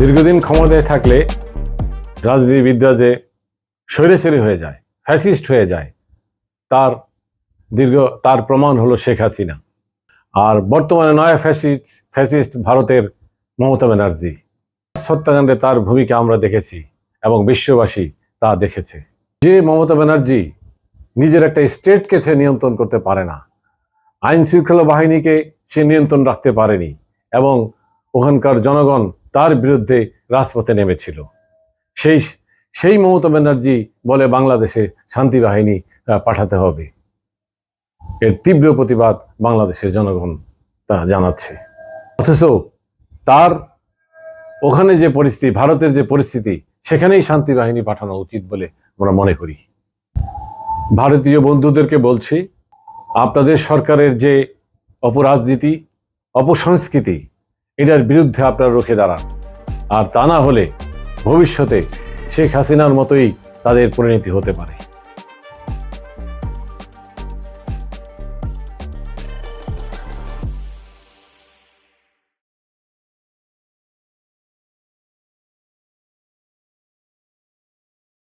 দীর্ঘদিন ক্ষমতায় থাকলে রাজনীতিবিদরা যে স্বৈরাচারী হয়ে যায় ফ্যাসিস্ট হয়ে যায়, তার দীর্ঘ, তার প্রমাণ হলো শেখ হাসিনা। আর বর্তমানে নয়া ফ্যাসিস্ট ফ্যাসিস্ট ভারতের মমতা ব্যানার্জি। হত্যাকাণ্ডে তার ভূমিকা আমরা দেখেছি এবং বিশ্ববাসী তা দেখেছে। যে মমতা ব্যানার্জি নিজের একটা স্টেটকে সে নিয়ন্ত্রণ করতে পারে না আইন শৃঙ্খলা বাহিনীকে সে নিয়ন্ত্রণ রাখতে পারেনি এবং ওখানকার জনগণ তার বিরুদ্ধে রাজপথে নেমেছিল। সেই সেই মমতা ব্যানার্জি বলে বাংলাদেশে শান্তি বাহিনী পাঠাতে হবে। এর তীব্র প্রতিবাদ বাংলাদেশের জনগণ তা জানাচ্ছে। অথচ তার ওখানে যে পরিস্থিতি, ভারতের যে পরিস্থিতি, সেখানেই শান্তি বাহিনী পাঠানো উচিত বলে আমরা মনে করি। ভারতীয় বন্ধুদেরকে বলছি, আপনাদের সরকারের যে অপরাজনীতি, অপসংস্কৃতি এটার বিরুদ্ধে আপনার রুখে দাঁড়ান। আর তা না হলে ভবিষ্যতে শেখ হাসিনার মতোই তাদের পরিণতি হতে পারে।